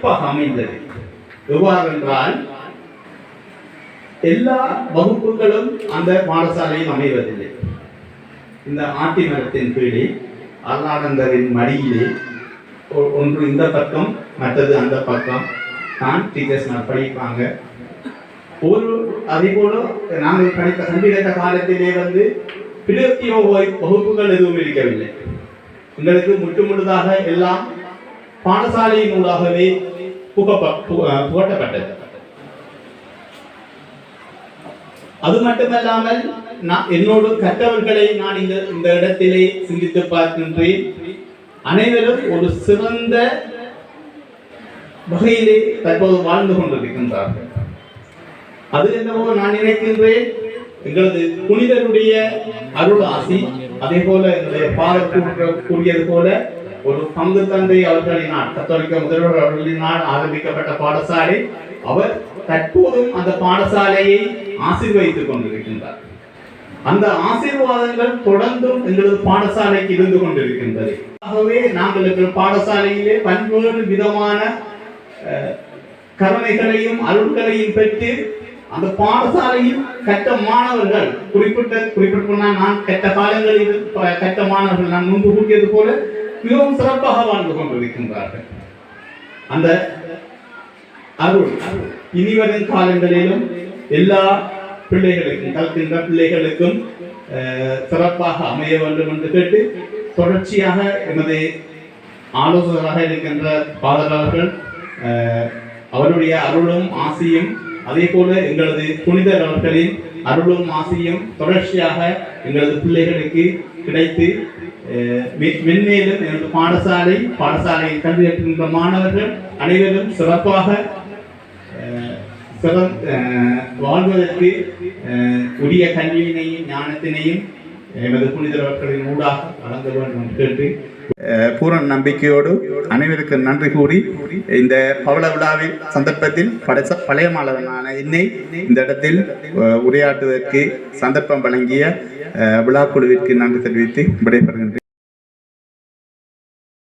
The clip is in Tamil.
வாய்ப்பாக அமைந்தது. எவ்வாறு என்றால் எல்லா வகுப்புகளும் அந்த பாடசாலையில் அமைவதில்லை. இந்த ஆட்டி மரத்தின் கீழே அருளானந்தரின் மடியிலே ஒன்று இந்த பக்கம் மற்றது அந்த பக்கம். தான் டீச்சர்ஸ் படிப்பாங்க. ஒரு அதே போல நாங்கள் படித்த கல்வி காலத்திலே வந்து பிரத்திய வகுப்புகள் எதுவும் இருக்கவில்லை. எங்களுக்கு முற்று முழுதாக எல்லாம் பாடசாலையின் ஊடாகவே புகப்ப புகட்டப்பட்டது. அது மட்டுமல்லாமல் நான் என்னோடு கற்றவர்களை நான் இந்த இந்த இடத்திலே சிந்தித்து பார்க்கின்றேன். அனைவரும் ஒரு சிறந்த வகையிலே தற்போது வாழ்ந்து கொண்டிருக்கின்றார்கள். அது என்னவோ நான் நினைக்கின்றேன் எங்களது புனிதருடைய அருள் ஆசி அதே போல எங்களுடைய பாடல் கூறியது போல ஒரு பங்கு தந்தை அவர்களினால் கத்தோலிக்க முதல்வர் அவர்களினால் ஆரம்பிக்கப்பட்ட பாடசாலை அவர் தற்போதும் அந்த பாடசாலையை ஆசீர்வதித்துக் கொண்டிருக்கின்றார். அந்த ஆசீர்வாதங்கள் தொடர்ந்தும் எங்களது பாடசாலைக்கு இருந்து கொண்டிருக்கின்றது. ஆகவே நாங்கள் எங்கள் பாடசாலையிலே பல்வேறு விதமான அஹ், கருணைகளையும் அருள்களையும் பெற்று அந்த பாடசாலையில் கற்ற மாணவர்கள் குறிப்பிட்ட குறிப்பிட்ட நான் கற்ற காலங்களில் கற்ற மாணவர்கள் நான் முன்பு கூட்டியது போல மிகவும் சிறப்பாக வாழ்ந்து கொண்டிருக்கின்றார்கள். அந்த அருள் இனிவரும் காலங்களிலும் எல்லா பிள்ளைகளுக்கும் கற்கின்ற பிள்ளைகளுக்கும் அஹ், சிறப்பாக அமைய வேண்டும் என்று கேட்டு தொடர்ச்சியாக எமது ஆலோசகராக இருக்கின்ற பாதகர்கள் அவருடைய அருளும் ஆசையும் அதே போல எங்களது புனித நாட்களின் அருளும் ஆசையும் தொடர்ச்சியாக எங்களது பிள்ளைகளுக்கு கிடைத்து மென்மேலும் எங்களது பாடசாலை பாடசாலையில் கல்வி கற்றுகின்ற மாணவர்கள் அனைவரும் சிறப்பாக வாழ்வதற்கு உரிய கல்வியினையும் ஞானத்தினையும் எமது புனிதரவர்களின் ஊடாக வழங்க வேண்டும் கேட்டு பூரண நம்பிக்கையோடு அனைவருக்கும் நன்றி கூறி இந்த பவள விழாவில் சந்தர்ப்பத்தில் படைச பழைய மாணவனான என்னை இந்த இடத்தில் உரையாற்றுவதற்கு சந்தர்ப்பம் வழங்கிய அஹ், விழாக்குழுவிற்கு நன்றி தெரிவித்து விடைபெறுகின்றேன்.